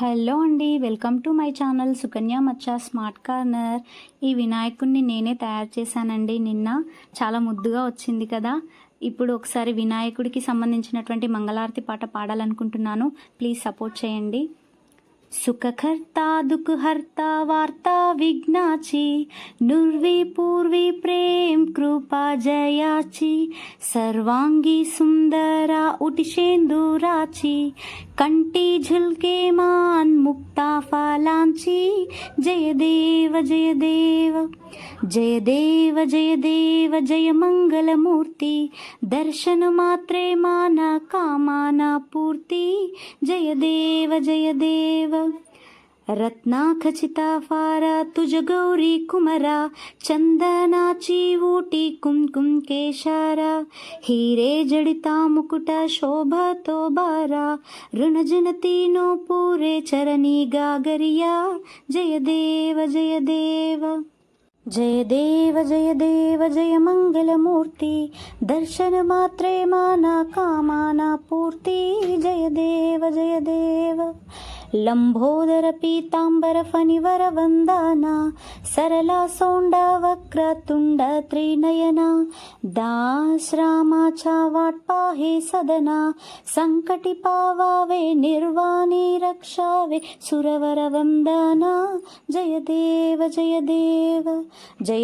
Hello అండి welcome to my channel Sukanya Maccha smart corner. ఈ వినాయకుడిని నేనే తయారు చేశానండి. నిన్న చాలా ముద్దుగా వచ్చింది కదా. ఇప్పుడు ఒకసారి వినాయకుడికి సంబంధించినటువంటి మంగళారతి పాట పాడాలనుకుంటున్నాను. ప్లీజ్ సపోర్ట్ చేయండి. सुखकर्ता दुःखहर्ता वार्ता विघ्नाची नुर्वी पूर्वी प्रेम कृपा जयाची सर्वांगी सुंदरा उटिशेंदुराची कंटी झुलके मान मुक्ता फालांची जय देव जय देव जय देव जय देव जय मंगलमूर्ती दर्शन मात्रे माना कामाना पूर्ती जय देव जय देव रत्नाखचिता फारा तुझ गौरी कुमरा चंदनाची ऊटी कुमकुम केशारा। हिरे जडिता मुकुट शोभा तो बारा ऋणजनती नो पुरे चरणी गागरिया। जय देव जय देव। जय देव जय देव जय मङ्गलमूर्ति दर्शनमात्रे माना कामाना पूर्ति। जय देव जय देव लम्भोदर पीताम्बर फणिवर वन्दाना सरला सोण्डा वक्रतुण्ड त्रिनयना दाश्रामाचा वाट्पाहे सदना सङ्कटि पावावे निर्वाणी रक्षावे सुरवर वन्दना जय देव जय देव जय